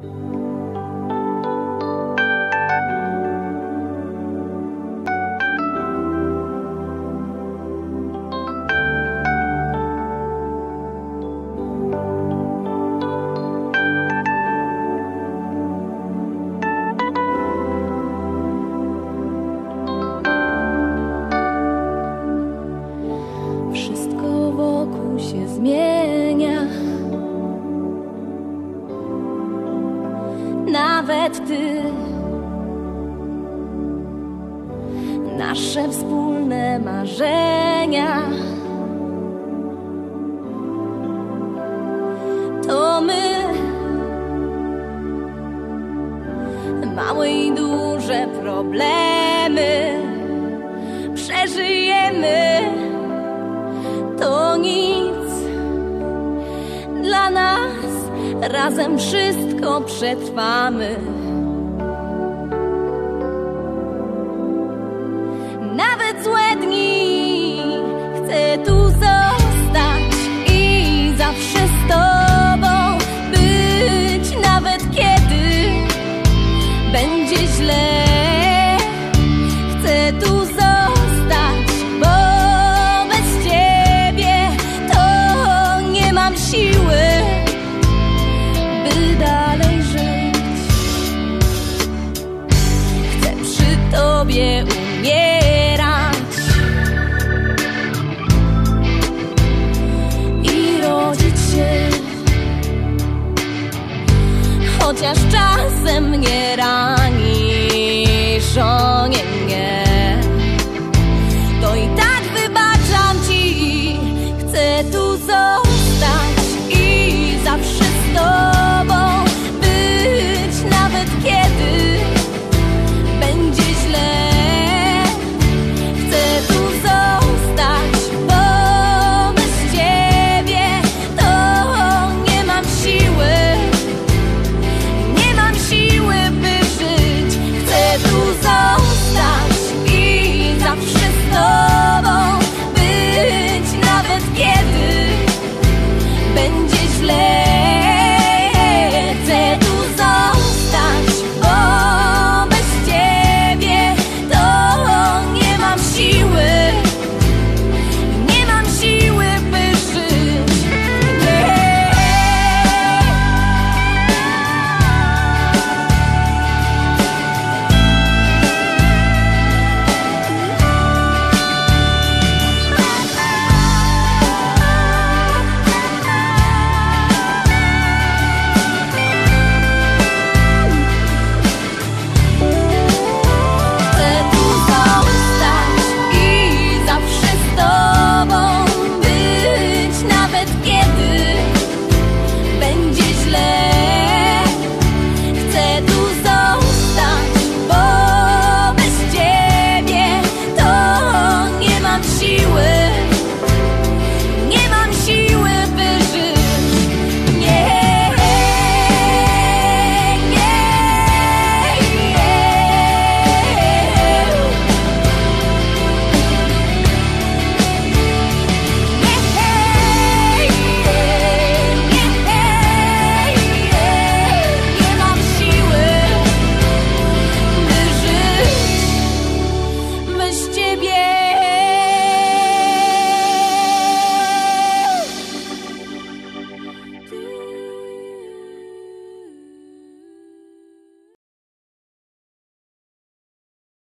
Wszystko Nawet ty. Nasze wspólne marzenia. To my. Małe i duże problemy. Przeżyjemy Razem wszystko przetrwamy. Nawet złe dni chcę tu zostać i zawsze z tobą być, nawet kiedy będzie źle. sobie umierać. I rodzić się, chociaż czasem mnie ranisz, o nie, to i tak wybaczam ci, chcę tu zostać.